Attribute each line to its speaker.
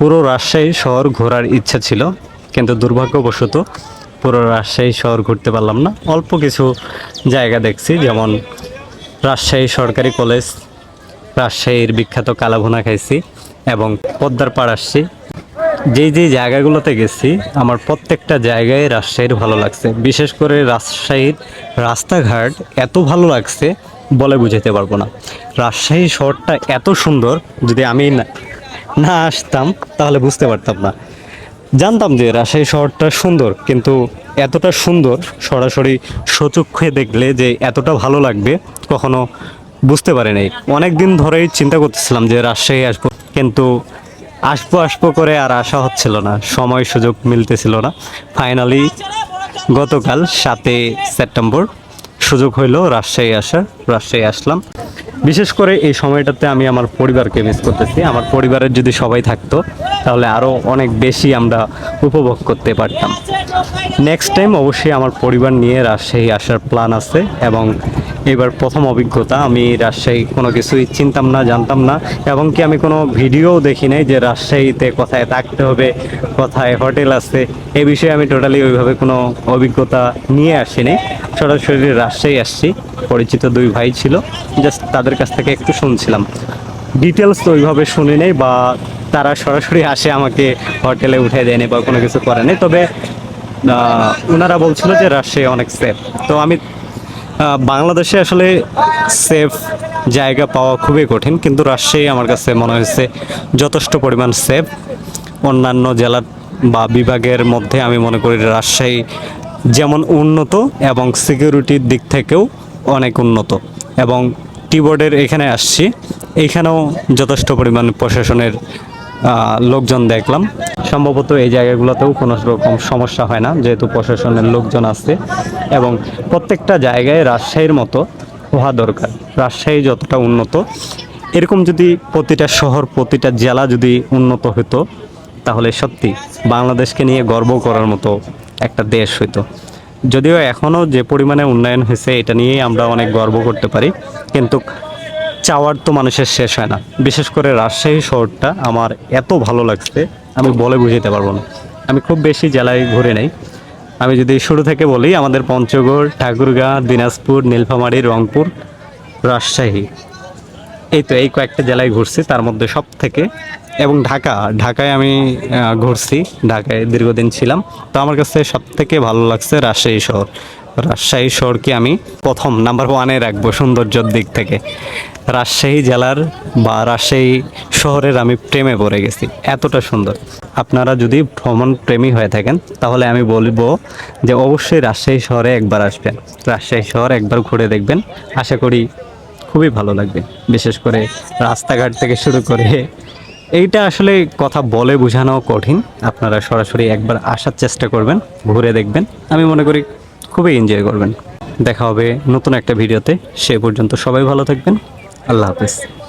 Speaker 1: পুরো রাজশাহী শহর ঘোরার ইচ্ছা ছিল, কিন্তু দুর্ভাগ্যবশত পুরো রাজশাহী শহর ঘুরতে পারলাম না। অল্প কিছু জায়গা দেখছি, যেমন রাজশাহী সরকারি কলেজ, রাজশাহীর বিখ্যাত কালাভুনা খাইছি এবং পদ্মার পাড় আসছি। যেই যেই জায়গাগুলোতে গেছি, আমার প্রত্যেকটা জায়গায় রাজশাহীর ভালো লাগছে। বিশেষ করে রাজশাহীর রাস্তাঘাট এত ভালো লাগছে বলে বুঝাতে পারব না। রাজশাহী শহরটা এত সুন্দর, যদি আমি না আসতাম, তাহলে বুঝতে পারতাম না। জানতাম যে রাজশাহী শহরটা সুন্দর, কিন্তু এতটা সুন্দর সরাসরি সচক্ষে দেখলে যে এতটা ভালো লাগবে কখনো বুঝতে পারি নাই অনেক দিন ধরেই চিন্তা করতেছিলাম যে রাজশাহী আসব, কিন্তু আসব আসব করে আর আসা হচ্ছিল না, সময় সুযোগ মিলতেছিল না। ফাইনালি গতকাল সাতই সেপ্টেম্বর সুযোগ হইল রাজশাহী আসার, রাজশাহী আসলাম। বিশেষ করে এই সময়টাতে আমি আমার পরিবারকে মিস করতেছি। আমার পরিবারের যদি সবাই থাকতো, তাহলে আরও অনেক বেশি আমরা উপভোগ করতে পারতাম। নেক্সট টাইম অবশ্যই আমার পরিবার নিয়ে রাজশাহী আসার প্ল্যান আছে এবং এবার প্রথম অভিজ্ঞতা। আমি রাজশাহী কোনো কিছুই চিনতাম না, জানতাম না, এবং কি আমি কোনো ভিডিও দেখি নাই যে রাজশাহীতে কোথায় থাকতে হবে, কোথায় হোটেল আছে এই বিষয়ে আমি টোটালি ওইভাবে কোনো অভিজ্ঞতা নিয়ে আসিনি। সরাসরি রাজশাহী আসছি, পরিচিত দুই ভাই ছিল জাস্ট তাদের কাছ থেকে একটু শুনছিলাম। ডিটেলস তো ওইভাবে শুনি নাই বা তারা সরাসরি আসে আমাকে হোটেলে উঠে দেয়নি বা কোনো কিছু করেনি তবে ওনারা বলছিল যে রাজশাহী অনেক সেফ তো আমি বাংলাদেশে আসলে সেফ জায়গা পাওয়া খুবই কঠিন, কিন্তু রাজশাহী আমার কাছে মনে হয়েছে যথেষ্ট পরিমাণ সেফ অন্যান্য জেলার বা বিভাগের মধ্যে আমি মনে করি রাজশাহী যেমন উন্নত এবং সিকিউরিটির দিক থেকেও অনেক উন্নত। এবং টিবোর্ডের এখানে আসছি এইখানেও যথেষ্ট পরিমাণ প্রশাসনের লোকজন দেখলাম। সম্ভবত এই জায়গাগুলোতেও কোনো রকম সমস্যা হয় না, যেহেতু প্রশাসনের লোকজন আছে এবং প্রত্যেকটা জায়গায় রাজশাহীর মতো হওয়া দরকার। রাজশাহী যতটা উন্নত, এরকম যদি প্রতিটা শহর, প্রতিটা জেলা যদি উন্নত হতো, তাহলে সত্যি বাংলাদেশকে নিয়ে গর্ব করার মতো একটা দেশ হইতো। যদিও এখনও যে পরিমাণে উন্নয়ন হয়েছে, এটা নিয়েই আমরা অনেক গর্ব করতে পারি, কিন্তু চাওয়ার তো মানুষের শেষ হয় না। বিশেষ করে রাজশাহী শহরটা আমার এত ভালো লাগছে, আমি বলে বুঝাতে পারব না। আমি খুব বেশি জেলায় ঘুরে নেই। আমি যদি শুরু থেকে বলি, আমাদের পঞ্চগড়, ঠাকুরগাঁ, দিনাজপুর, নীলফামারী, রংপুর, রাজশাহী। এই তো এই কয়েকটা জেলায় ঘুরছি, তার মধ্যে সব থেকে এবং ঢাকা, ঢাকায় আমি ঘুরছি, ঢাকায় দীর্ঘদিন ছিলাম। তো আমার কাছে সব থেকে ভালো লাগছে রাজশাহী শহর। রাজশাহী শহরকে আমি প্রথম নাম্বার ওয়ানে রাখব সৌন্দর্যের দিক থেকে। রাজশাহী জেলার বা রাজশাহী শহরের আমি প্রেমে পড়ে গেছি, এতটা সুন্দর। আপনারা যদি ভ্রমণ প্রেমী হয়ে থাকেন, তাহলে আমি বলব যে অবশ্যই রাজশাহী শহরে একবার আসবেন। রাজশাহী শহর একবার ঘুরে দেখবেন, আশা করি খুবই ভালো লাগবে। বিশেষ করে রাস্তাঘাট থেকে শুরু করে এইটা আসলে কথা বলে বোঝানো কঠিন। আপনারা সরাসরি একবার আসার চেষ্টা করবেন, ঘুরে দেখবেন। আমি মনে করি খুবই এনজয় করবেন। দেখা হবে নতুন একটা ভিডিওতে। সে পর্যন্ত সবাই ভালো থাকবেন। আল্লাহ হাফেজ।